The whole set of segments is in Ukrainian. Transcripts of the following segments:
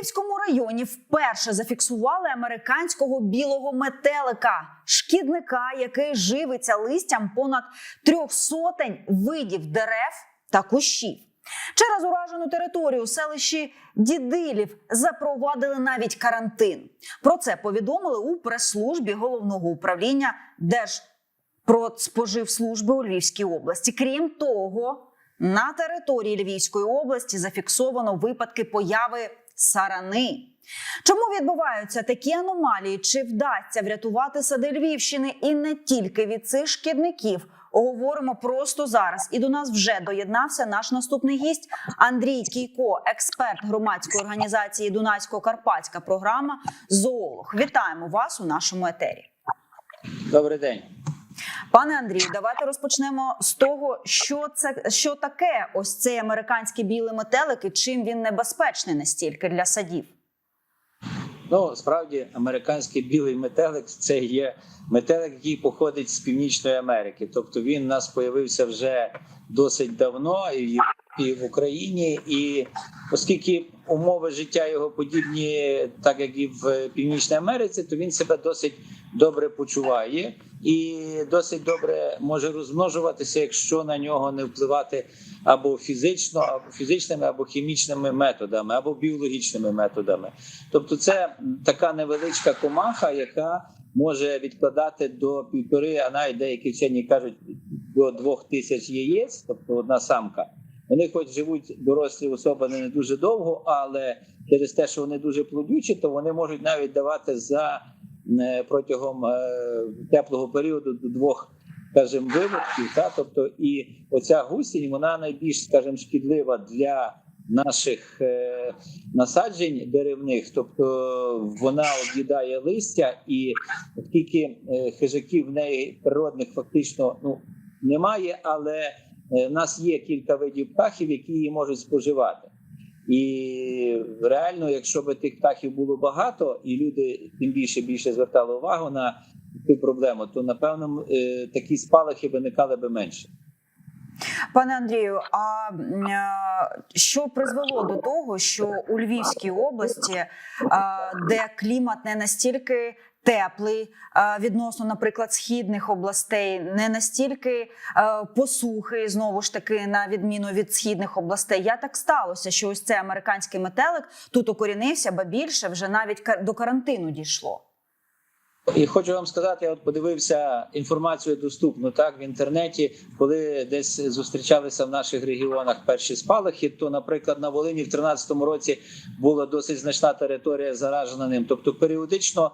Львівському районі вперше зафіксували американського білого метелика, шкідника, який живиться листям понад трьох сотень видів дерев та кущів. Через уражену територію селищі Дідилів запровадили навіть карантин. Про це повідомили у прес-службі головного управління Держпродспоживслужби у Львівській області. Крім того, на території Львівської області зафіксовано випадки появи сарани. Чому відбуваються такі аномалії? Чи вдасться врятувати сади Львівщини і не тільки від цих шкідників? Говоримо просто зараз. І до нас вже доєднався наш наступний гість Андрій Кійко, експерт громадської організації Дунайсько-Карпатська програма Зоолог. Вітаємо вас у нашому етері. Добрий день. Пане Андрію, давайте розпочнемо з того, що це що таке ось цей американський білий метелик і чим він небезпечний настільки для садів. Ну справді американський білий метелик це є метелик, який походить з північної Америки. Тобто він у нас появився вже досить давно і і в Україні. І оскільки умови життя його подібні, так як і в Північній Америці, то він себе досить добре почуває і досить добре може розмножуватися, якщо на нього не впливати або фізично, або фізичними, або хімічними методами, або біологічними методами. Тобто, це така невеличка комаха, яка може відкладати до півтори, а навіть деякі вчені кажуть до двох тисяч яєць, тобто одна самка. Вони, хоч живуть дорослі особи не дуже довго, але через те, що вони дуже плодючі, то вони можуть навіть давати за протягом е, теплого періоду до двох скажімо, виводків. Та? Тобто, і оця гусінь вона найбільш, скажімо, шкідлива для наших е, насаджень деревних, тобто вона об'їдає листя, і оскільки е, хижаків в неї природних фактично ну немає, але е, в нас є кілька видів птахів, які її можуть споживати. І реально, якщо б тих птахів було багато, і люди тим більше більше звертали увагу на цю проблему, то напевно е, такі спалахи виникали би менше. Пане Андрію, а е, що призвело до того, що у Львівській області, де клімат не настільки теплий відносно, наприклад, східних областей, не настільки посухий, знову ж таки, на відміну від східних областей, Я так сталося, що ось цей американський метелик тут укорінився, ба більше вже навіть до карантину дійшло. І хочу вам сказати, я от подивився інформацію доступну так в інтернеті, коли десь зустрічалися в наших регіонах перші спалахи. То, наприклад, на Волині в 2013 році була досить значна територія заражена ним. Тобто, періодично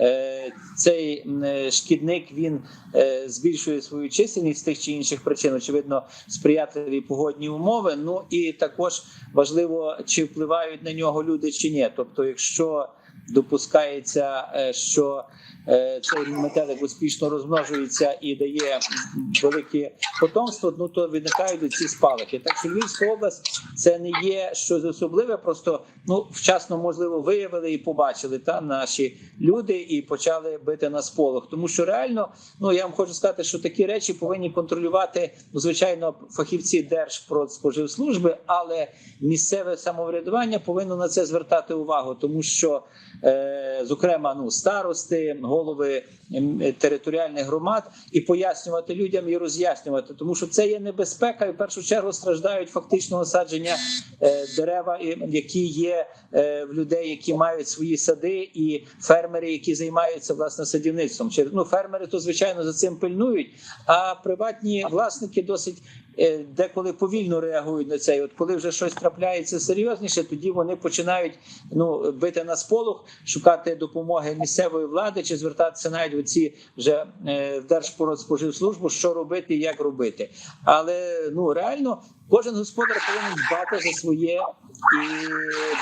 е, цей е, шкідник він е, збільшує свою чисельність з тих чи інших причин. Очевидно, сприятливі погодні умови. Ну і також важливо, чи впливають на нього люди чи ні. Тобто, якщо допускається, е, що е, цей метелик успішно розмножується і дає велике потомство, ну то виникають ці спалахи. Так що Львівська область це не є щось особливе, просто ну вчасно можливо виявили і побачили та наші люди і почали бити на сполох. Тому що реально, ну я вам хочу сказати, що такі речі повинні контролювати ну, звичайно фахівці Держпродспоживслужби, але місцеве самоврядування повинно на це звертати увагу, тому що зокрема ну старости, голови територіальних громад, і пояснювати людям і роз'яснювати, тому що це є небезпека, і в першу чергу страждають фактично насадження е, дерева, які є е, в людей, які мають свої сади, і фермери, які займаються власне садівництвом. Ну фермери то звичайно за цим пильнують, а приватні власники досить. Е, Деколи повільно реагують на це, І от коли вже щось трапляється серйозніше, тоді вони починають ну бити на сполох, шукати допомоги місцевої влади чи звертатися навіть у ці вже е, в Держпродспоживслужбу, що робити, і як робити. Але ну реально кожен господар повинен дбати за своє і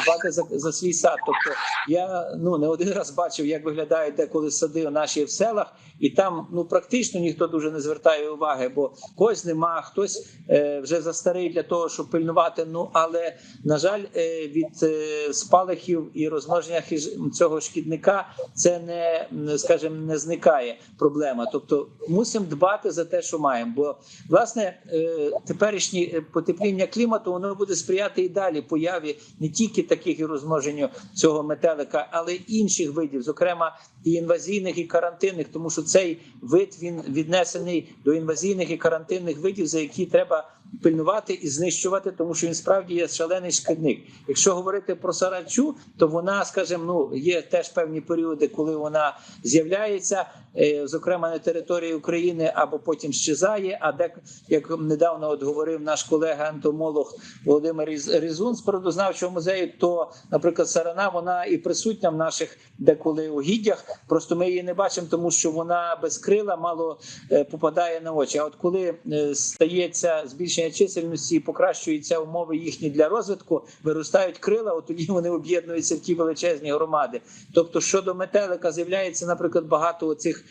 дбати за, за свій сад. Тобто я ну не один раз бачив, як виглядають деколи сади наші в селах, і там ну практично ніхто дуже не звертає уваги, бо когось нема, хтось е, вже застарий для того, щоб пильнувати. Ну але на жаль, е, від е, спалахів і розмноження хиж- цього шкідника це не скажімо, не зникає проблема. Тобто мусимо дбати за те, що маємо. Бо власне е, теперішні е, потепління клімату воно буде сприяти і далі появі не тільки таких і розмноженню цього метелика, але й інших видів, зокрема і інвазійних, і карантинних, тому що цей вид він віднесений до інвазійних і карантинних видів, за які треба пильнувати і знищувати, тому що він справді є шалений шкідник. Якщо говорити про саранчу, то вона, скажімо, ну є теж певні періоди, коли вона з'являється, е, зокрема на території України, або потім щезає. А де як недавно от говорив наш колега ентомолог Володимир Різун з природознавчого музею, то, наприклад, сарана вона і присутня в наших деколи угіддях. Просто ми її не бачимо, тому що вона без крила мало е, попадає на очі. А от коли е, стається збільшення чисельності і покращуються умови їхні для розвитку, виростають крила, от тоді вони об'єднуються в ті величезні громади. Тобто, щодо метелика, з'являється, наприклад, багато оцих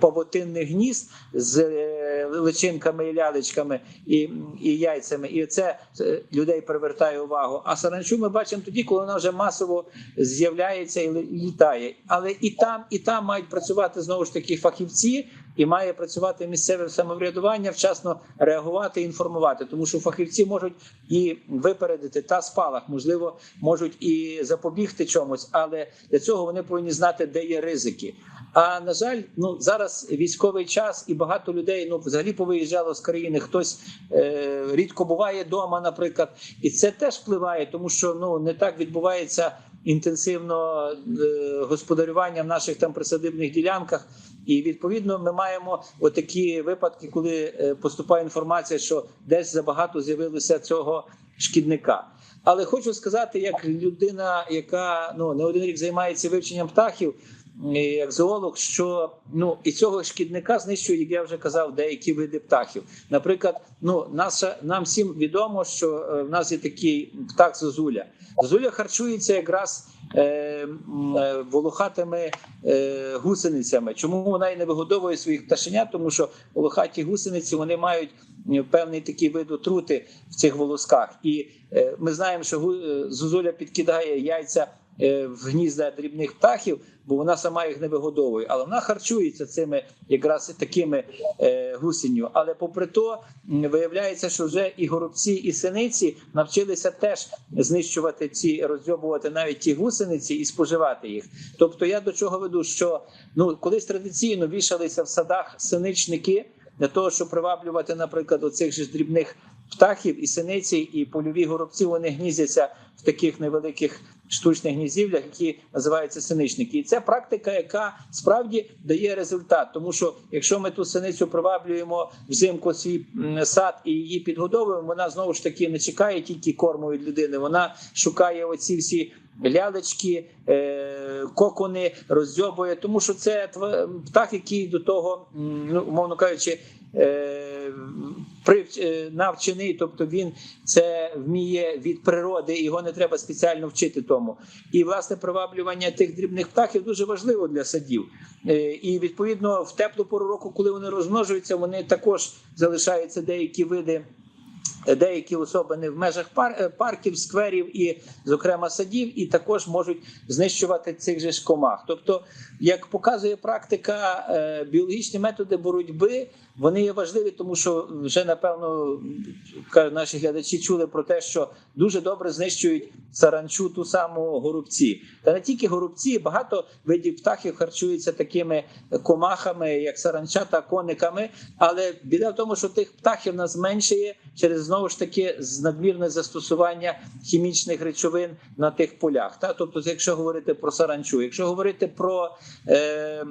павутинних гнізд з е, личинками і лялечками і, і яйцями, і це людей привертає увагу. А саранчу ми бачимо тоді, коли вона вже масово з'являється і літає. Але і там, і там мають працювати знову ж таки фахівці. І має працювати місцеве самоврядування, вчасно реагувати інформувати, тому що фахівці можуть і випередити та спалах, можливо, можуть і запобігти чомусь, але для цього вони повинні знати, де є ризики. А на жаль, ну зараз військовий час, і багато людей ну взагалі повиїжджало з країни. Хтось е, рідко буває вдома, наприклад, і це теж впливає, тому що ну не так відбувається інтенсивно е, в наших там присадибних ділянках. І відповідно ми маємо отакі випадки, коли е, поступає інформація, що десь забагато з'явилося цього шкідника. Але хочу сказати, як людина, яка ну не один рік займається вивченням птахів, як зоолог, що ну і цього шкідника знищують, як я вже казав, деякі види птахів. Наприклад, ну наша нам всім відомо, що е, в нас є такий птах зозуля. Зозуля харчується якраз е, е, волохатими е, гусеницями. Чому вона і не вигодовує своїх пташенят? Тому що волохаті гусениці вони мають е, певний такий вид отрути в цих волосках. І е, ми знаємо, що е, зозуля підкидає яйця е, в гнізда дрібних птахів, бо вона сама їх не вигодовує. Але вона харчується цими якраз такими е. Але попри то виявляється, що вже і горобці, і синиці навчилися теж знищувати ці, розйобувати навіть ті гусениці і споживати їх. Тобто, я до чого веду, що ну колись традиційно вішалися в садах синичники для того, щоб приваблювати, наприклад, оцих же дрібних птахів і синиці, і польові горобці вони гніздяться в таких невеликих штучних гніздівлях, які називаються синичники. І це практика, яка справді дає результат. Тому що якщо ми ту синицю приваблюємо взимку свій сад і її підгодовуємо, вона знову ж таки не чекає тільки корму від людини. Вона шукає оці всі. Лялечки, е, кокони роздьобує, тому що це птах, який до того, ну умовно кажучи, прив- е, навчений, тобто він це вміє від природи, його не треба спеціально вчити тому. І власне приваблювання тих дрібних птахів дуже важливо для садів. Е, І відповідно в теплу пору року, коли вони розмножуються, вони також залишаються деякі види. Деякі особини в межах пар- е, парків, скверів і, зокрема, садів, і також можуть знищувати цих же ж комах. Тобто, як показує практика, біологічні методи боротьби вони є важливі, тому що вже напевно наші глядачі чули про те, що дуже добре знищують саранчу ту саму горобці. Та не тільки горобці, багато видів птахів харчуються такими комахами, як саранча та кониками. Але біда в тому, що тих птахів нас меншає через знову ж таки надмірне застосування хімічних речовин на тих полях. Та тобто, якщо говорити про саранчу, якщо говорити про е,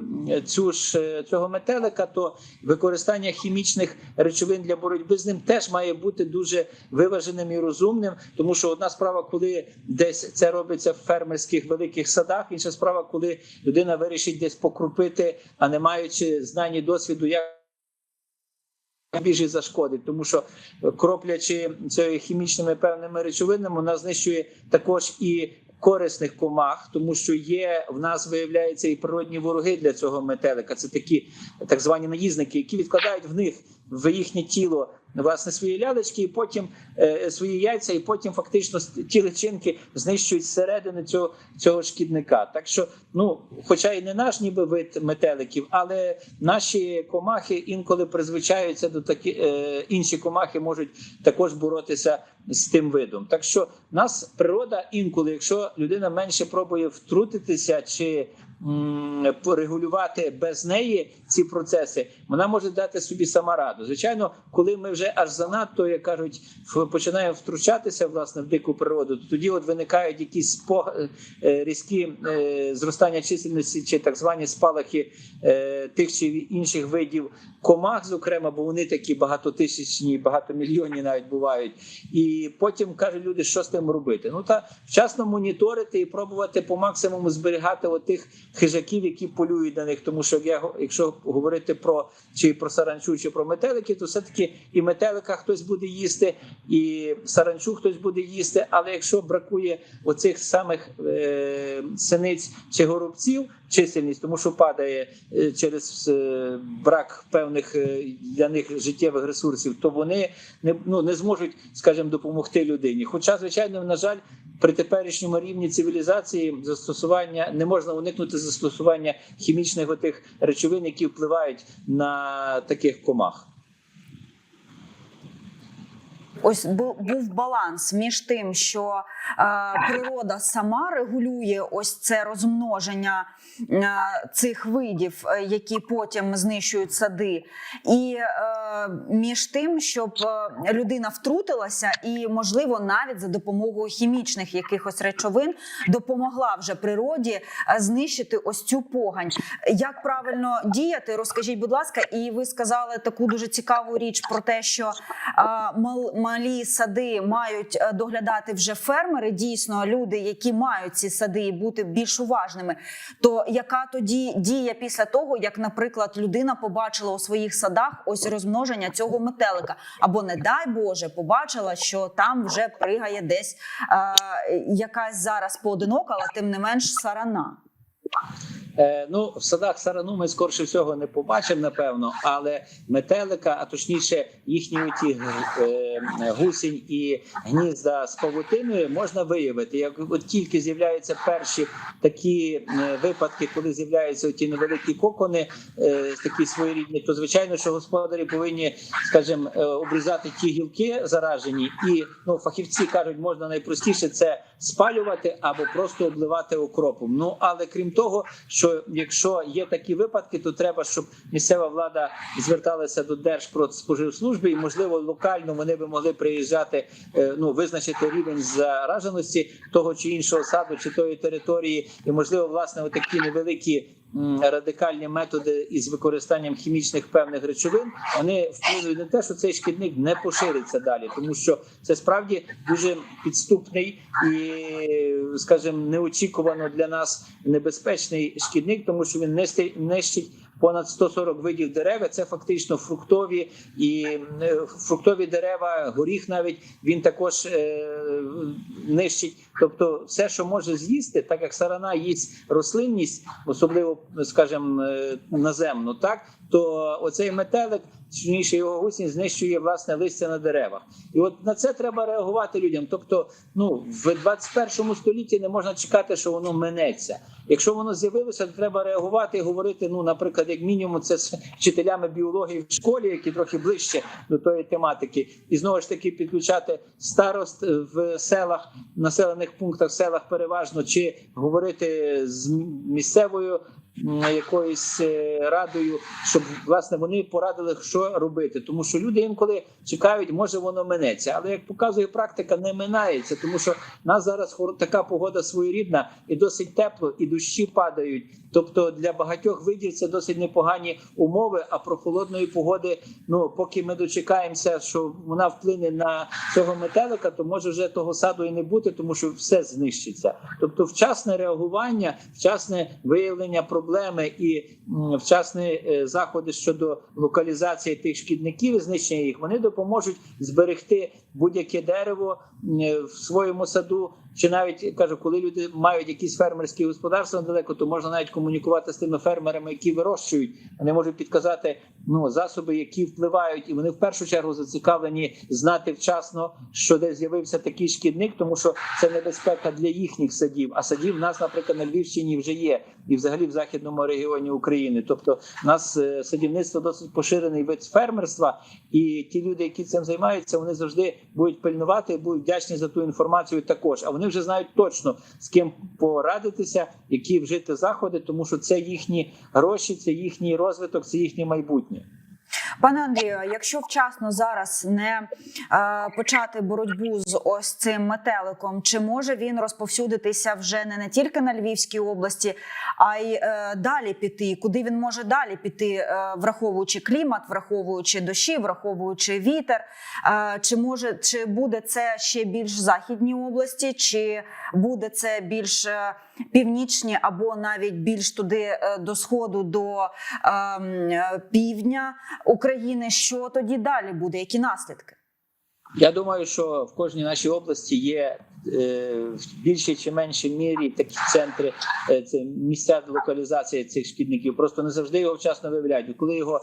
цю ж е, цього метелика, то використання хімічних речовин для боротьби з ним теж має бути дуже виваженим і розумним, тому що одна справа, коли десь це робиться в фермерських великих садах, інша справа, коли людина вирішить десь покрупити, а не маючи знань і досвіду, як більше зашкодить, тому що кроплячи цією хімічними певними речовинами, вона знищує також і корисних комах, тому що є в нас виявляється і природні вороги для цього метелика. Це такі так звані наїзники, які відкладають в них в їхнє тіло власне свої лялечки, і потім е, свої яйця, і потім фактично ті личинки знищують зсередини цього, цього шкідника. Так що, ну, хоча і не наш ніби вид метеликів, але наші комахи інколи призвичаються до такі е, інші комахи можуть також боротися з тим видом. Так що нас природа інколи, якщо людина менше пробує втрутитися чи порегулювати без неї ці процеси, вона може дати собі сама раду. Звичайно, коли ми вже аж занадто, як кажуть, починаємо втручатися власне в дику природу, то тоді от виникають якісь спо- е, різкі е, зростання чисельності чи так звані спалахи е, тих чи інших видів комах, зокрема, бо вони такі багатотисячні, багатомільйонні навіть бувають. І потім кажуть люди, що з тим робити. Ну та вчасно моніторити і пробувати по максимуму зберігати отих хижаків, які полюють на них. Тому що я якщо говорити про чи про саранчу, чи про метелики, то все таки і метелика хтось буде їсти, і саранчу хтось буде їсти. Але якщо бракує оцих самих е, синиць чи горобців, чисельність, тому що падає е, через е, брак певних е, для них життєвих ресурсів, то вони не ну не зможуть, скажімо, допомогти людині. Хоча, звичайно, на жаль, при теперішньому рівні цивілізації застосування не можна уникнути застосування хімічних отих речовин, які впливають на таких комах. Ось бу- був баланс між тим, що е, природа сама регулює ось це розмноження е, цих видів, е, які потім знищують сади, і між тим, щоб людина втрутилася, і можливо навіть за допомогою хімічних якихось речовин допомогла вже природі знищити ось цю погань. Як правильно діяти, розкажіть, будь ласка, і ви сказали таку дуже цікаву річ про те, що мал, малі сади мають е, доглядати вже фермери, дійсно люди, які мають ці сади, і бути більш уважними. То яка тоді дія після того, як, наприклад, людина побачила у своїх садах ось розмноження цього метелика, або не дай Боже, побачила, що там вже пригає десь а, якась зараз поодинока, але тим не менш сарана. Е, ну, в садах сарану ми скорше всього не побачимо, напевно, але метелика, а точніше, їхні оті е, гусінь і гнізда з павутиною можна виявити. Як от тільки з'являються перші такі е, випадки, коли з'являються ті невеликі кокони, такі своєрідні, то звичайно, що господарі повинні, скажімо, обрізати ті гілки заражені, і ну фахівці кажуть, можна найпростіше це спалювати або просто обливати окропом. Ну але крім того, що якщо є такі випадки, то треба, щоб місцева влада зверталася до Держпродспоживслужби, і можливо локально вони би могли приїжджати, е, ну визначити рівень зараженості того чи іншого саду чи тої території, і можливо, власне, отакі невеликі. Радикальні методи із використанням хімічних певних речовин вони вплинули на те, що цей шкідник не пошириться далі, тому що це справді дуже підступний і, скажімо, неочікувано для нас небезпечний шкідник, тому що він нести- нищить понад 140 видів дерев. Це фактично фруктові і е, фруктові дерева, горіх навіть він також е, нищить. Тобто, все, що може з'їсти, так як сарана їсть рослинність, особливо, скажімо, е, наземну, так то оцей метелик, точніше його гусінь, знищує власне листя на деревах. І от на це треба реагувати людям. Тобто, ну в 21 столітті не можна чекати, що воно минеться. Якщо воно з'явилося, то треба реагувати і говорити. Ну, наприклад, як мінімум, це з вчителями біології в школі, які трохи ближче до тої тематики, і знову ж таки підключати старост е, в селах, населених пунктах, селах переважно, чи говорити з місцевою якоюсь е, радою, щоб власне вони порадили, що робити. Тому що люди інколи чекають, може воно минеться. Але як показує практика, не минається, тому що нас зараз така погода своєрідна і досить тепло, і дощі падають. Тобто для багатьох видів це досить непогані умови. А про холодної погоди, ну поки ми дочекаємося, що вона вплине на цього метелика, то може вже того саду і не бути, тому що все знищиться. Тобто, вчасне реагування, вчасне виявлення проблеми і вчасні е, заходи щодо локалізації тих шкідників і знищення їх, вони допоможуть зберегти будь-яке дерево в своєму саду. Чи навіть кажу, коли люди мають якісь фермерські господарства недалеко, то можна навіть комунікувати з тими фермерами, які вирощують. Вони можуть підказати ну засоби, які впливають, і вони в першу чергу зацікавлені знати вчасно, що де з'явився такий шкідник, тому що це небезпека для їхніх садів. А садів в нас, наприклад, на Львівщині вже є, і взагалі в західному регіоні України. Тобто, у нас е, садівництво досить поширений вид фермерства, і ті люди, які цим займаються, вони завжди будуть пильнувати, будуть вдячні за ту інформацію. Також а вони вже знають точно з ким порадитися, які вжити заходи, тому що це їхні гроші, це їхній розвиток, це їхнє майбутнє. Пане Андрію, якщо вчасно зараз не е, почати боротьбу з ось цим метеликом, чи може він розповсюдитися вже не, не тільки на Львівській області, а й е, далі піти? Куди він може далі піти, е, враховуючи клімат, враховуючи дощі, враховуючи вітер? Е, чи може чи буде це ще більш західні області, чи буде це більш е, північні або навіть більш туди е, до сходу, до ем, півдня України? Що тоді далі буде? Які наслідки? Я думаю, що в кожній нашій області є в більшій чи меншій мірі такі центри, е, це місця локалізації цих шкідників. Просто не завжди його вчасно виявляють. Коли його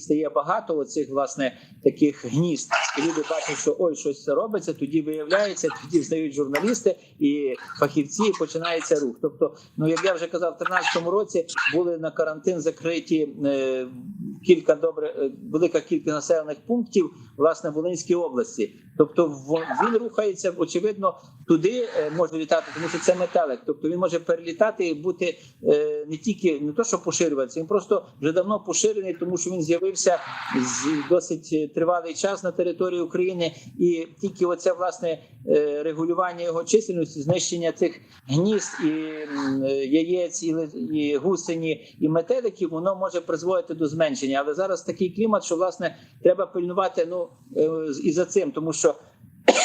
стає багато, оцих власне таких гнізд, і люди бачать, що ой, щось це робиться, тоді виявляється, тоді встають журналісти і фахівці, і починається рух. Тобто, ну як я вже казав, в 2013 році були на карантин закриті е, кілька добре е, велика кількість населених пунктів власне в Волинській області. Тобто він рухається очевидно туди е, може літати, тому що це метелик. Тобто він може перелітати і бути е, не тільки не то, що поширюватися, він просто вже давно поширений, тому що він з'явився з досить тривалий час на території України, і тільки оце власне е, регулювання його чисельності, знищення цих гнізд і е, яєць, і, гусені, і метеликів, воно може призводити до зменшення. Але зараз такий клімат, що власне треба пильнувати ну е, і за цим, тому що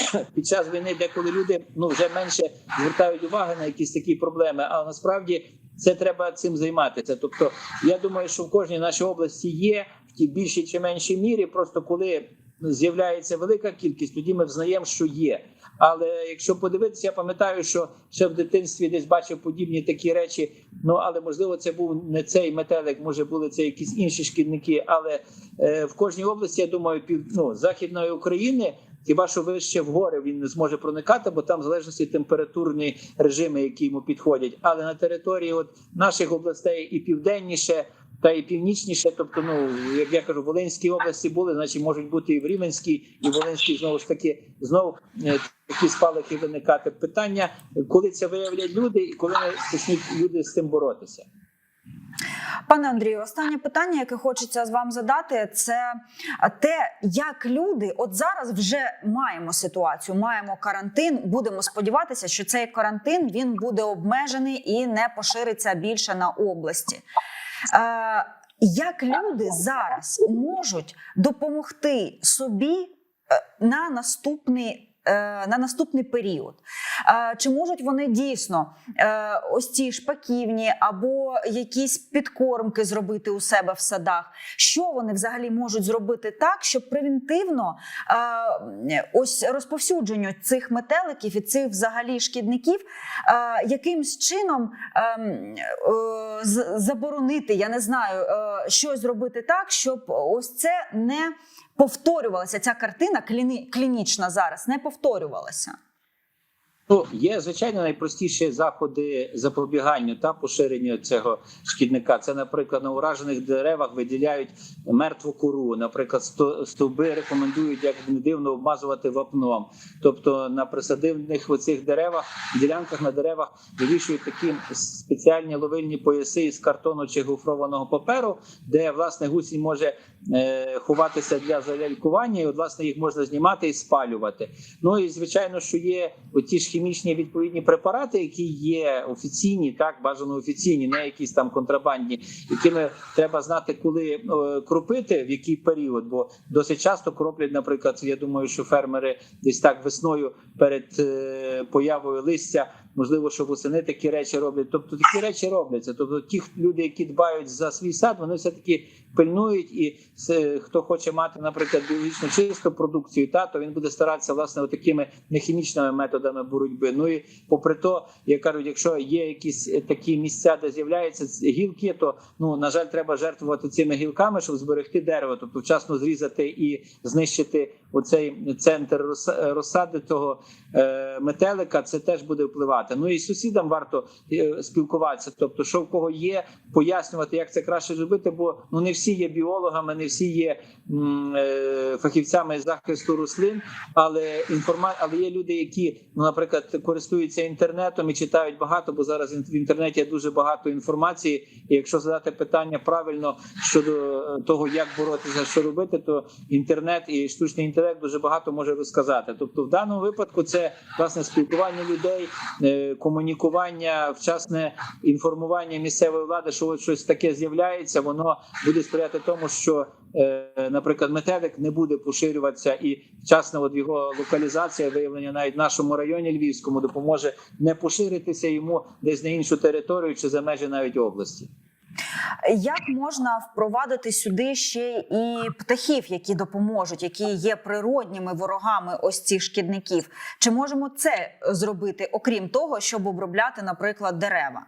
під час війни деколи люди ну вже менше звертають увагу на якісь такі проблеми, а насправді це треба цим займатися. Тобто, я думаю, що в кожній нашій області є в тій більшій чи меншій мірі. Просто коли з'являється велика кількість, тоді ми взнаємо, що є. Але якщо подивитися, я пам'ятаю, що ще в дитинстві десь бачив подібні такі речі. Ну але можливо, це був не цей метелик, може були це якісь інші шкідники. Але е, в кожній області, я думаю, пів ну, західної України. Хіба що вище в гори він не зможе проникати, бо там в залежності температурні режими, які йому підходять. Але на території от наших областей і південніше, та і північніше, тобто, ну як я кажу, Волинській області були, значить можуть бути і в Рівненській, і Волинській знову ж таки знову е, такі спалахи виникати. Питання, коли це виявлять люди, і коли почнуть люди з цим боротися. Пане Андрію, останнє питання, яке хочеться з вам задати, це те, як люди, от зараз вже маємо ситуацію, маємо карантин. Будемо сподіватися, що цей карантин він буде обмежений і не пошириться більше на області. Е, як люди зараз можуть допомогти собі е, на наступний? Е, На наступний період Е, чи можуть вони дійсно е, ось ці шпаківні або якісь підкормки зробити у себе в садах? Що вони взагалі можуть зробити так, щоб превентивно ось розповсюдженню цих метеликів і цих взагалі шкідників якимсь чином ем, заборонити, я не знаю, щось зробити так, щоб ось це не повторювалася. Ця картина кліні- клінічна зараз не повторювалася. Ну, є звичайно найпростіші заходи запобігання та поширення цього шкідника. Це, наприклад, на уражених деревах виділяють мертву кору. Наприклад, сто- стовби рекомендують як не дивно обмазувати вапном. Тобто на присадивних оцих деревах, ділянках на деревах вивішують такі спеціальні ловильні пояси із картону чи гофрованого паперу, де власне гусінь може е, ховатися для залялькування, і от власне їх можна знімати і спалювати. Ну і звичайно, що є оті шкідники, хімічні відповідні препарати, які є офіційні, так бажано офіційні, не якісь там контрабандні, якими треба знати, коли е, кропити, в який період. Бо досить часто кроплять, наприклад, я думаю, що фермери десь так весною перед е, появою листя. Можливо, що восени такі речі роблять. Тобто такі речі робляться. Тобто, ті люди, які дбають за свій сад, вони все таки пильнують. І хто хоче мати, наприклад, біологічно чисту продукцію, та то він буде старатися власне такими нехімічними методами боротьби. Ну і попри то, як кажуть, якщо є якісь е, такі місця, де з'являються гілки, то ну на жаль, треба жертвувати цими гілками, щоб зберегти дерево, тобто вчасно зрізати і знищити оцей центр роса- розсади того е, метелика. Це теж буде впливати. Ну і сусідам варто е, спілкуватися. Тобто, що в кого є, пояснювати, як це краще зробити, бо ну не всі є біологами, не всі є м, е, фахівцями захисту рослин, але інформа... але є люди, які, ну, наприклад, користуються інтернетом і читають багато, бо зараз в інтернеті є дуже багато інформації. І якщо задати питання правильно щодо е, того, як боротися, що робити, то інтернет і штучний інтелект дуже багато може розказати. Тобто, в даному випадку це власне спілкування людей, е, комунікування, вчасне інформування місцевої влади, що от щось таке з'являється, воно буде сприяти тому, що, е, наприклад, метелик не буде поширюватися, і вчасна от його локалізація, виявлення навіть в нашому районі Львівському, допоможе не поширитися йому десь на іншу територію чи за межі навіть області. Як можна впровадити сюди ще і птахів, які допоможуть, які є природніми ворогами ось цих шкідників? Чи можемо це зробити, окрім того, щоб обробляти, наприклад, дерева?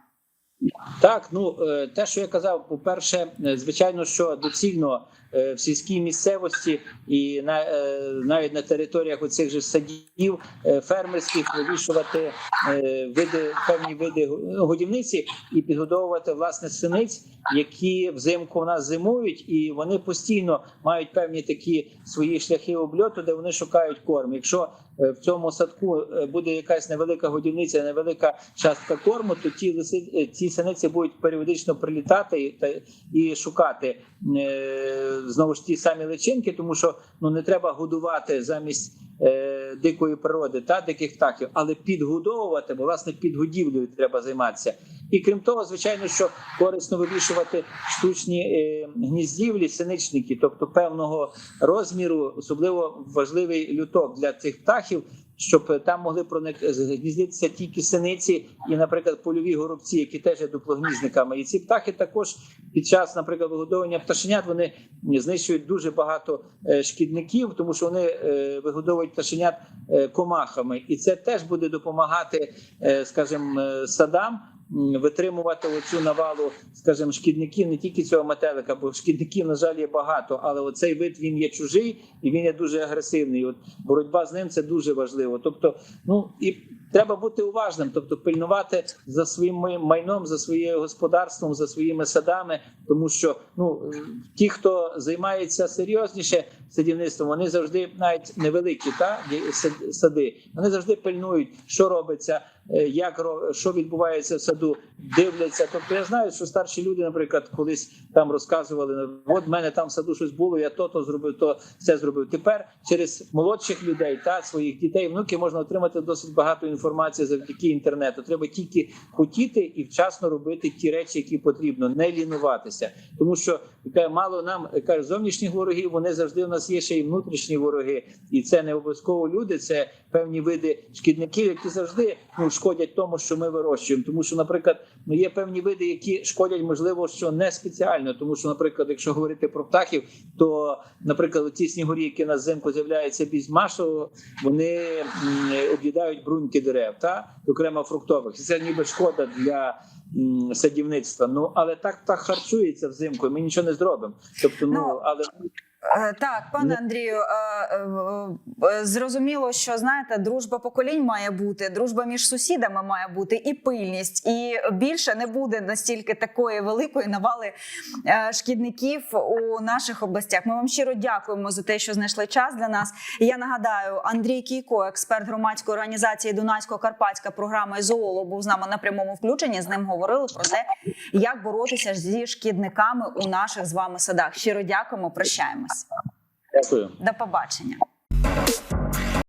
Так, ну е, те, що я казав, по-перше, е, звичайно, що доцільно в сільській місцевості і на е, навіть на територіях оцих же садів е, фермерських вирішувати е, види певні види ну, годівниці і підгодовувати власне синиць, які взимку в нас зимують, і вони постійно мають певні такі свої шляхи обльоту, де вони шукають корм. Якщо е, в цьому садку е, буде якась невелика годівниця, невелика частка корму, то ті лиси, е, ці синиці будуть періодично прилітати та, і шукати е, знову ж ті самі личинки, тому що ну не треба годувати замість е, дикої природи та диких птахів, але підгодовувати, бо власне підгодівлею треба займатися. І крім того, звичайно, що корисно вивішувати штучні е, гніздівлі, синичники, тобто певного розміру, особливо важливий люток для цих птахів, щоб там могли проник гніздитися тільки синиці і, наприклад, польові горобці, які теж є дуплогнізниками. І ці птахи також під час, наприклад, вигодовування пташенят вони знищують дуже багато е, шкідників, тому що вони е, вигодовують пташенят е, комахами, і це теж буде допомагати, е, скажімо, е, садам. Витримувати оцю навалу, скажімо, шкідників не тільки цього метелика, бо шкідників, на жаль, є багато, але оцей вид він є чужий і він є дуже агресивний. От боротьба з ним це дуже важливо. Тобто, ну і треба бути уважним, тобто пильнувати за своїм майном, за своїм господарством, за своїми садами, тому що ну ті, хто займається серйозніше садівництвом, вони завжди навіть невеликі та сади, вони завжди пильнують, що робиться, як ро- що відбувається в саду, дивляться. Тобто я знаю, що старші люди, наприклад, колись там розказували: от в мене там в саду щось було, я то то зробив, то це зробив. Тепер через молодших людей та своїх дітей, внуків можна отримати досить багато інформації завдяки інтернету. Треба тільки хотіти і вчасно робити ті речі, які потрібно, не лінуватися, тому що мало нам каже зовнішніх ворогів. Вони завжди у нас є ще й внутрішні вороги, і це не обов'язково люди. Це певні види шкідників, які завжди ну шкодять тому, що ми вирощуємо. Тому що, наприклад, ну є певні види, які шкодять, можливо, що не спеціально, тому що, наприклад, якщо говорити про птахів, то, наприклад, ті снігурі, які на зимку з'являються більш масово, вони об'їдають бруньки дерев, та окремо фруктових. Це ніби шкода для. Садівництва, ну але так так харчується взимку. Ми нічого не зробимо. Тобто, ну Ну, але Так, пане Андрію, е, е, е, зрозуміло, що знаєте, дружба поколінь має бути, дружба між сусідами має бути і пильність, і більше не буде настільки такої великої навали е, шкідників у наших областях. Ми вам щиро дякуємо за те, що знайшли час для нас. Я нагадаю, Андрій Кійко, експерт громадської організації Дунайсько-Карпатська програма «Зооло», був з нами на прямому включенні. З ним говорили про те, як боротися зі шкідниками у наших з вами садах. Щиро дякуємо, прощаємось. Дякую. До побачення.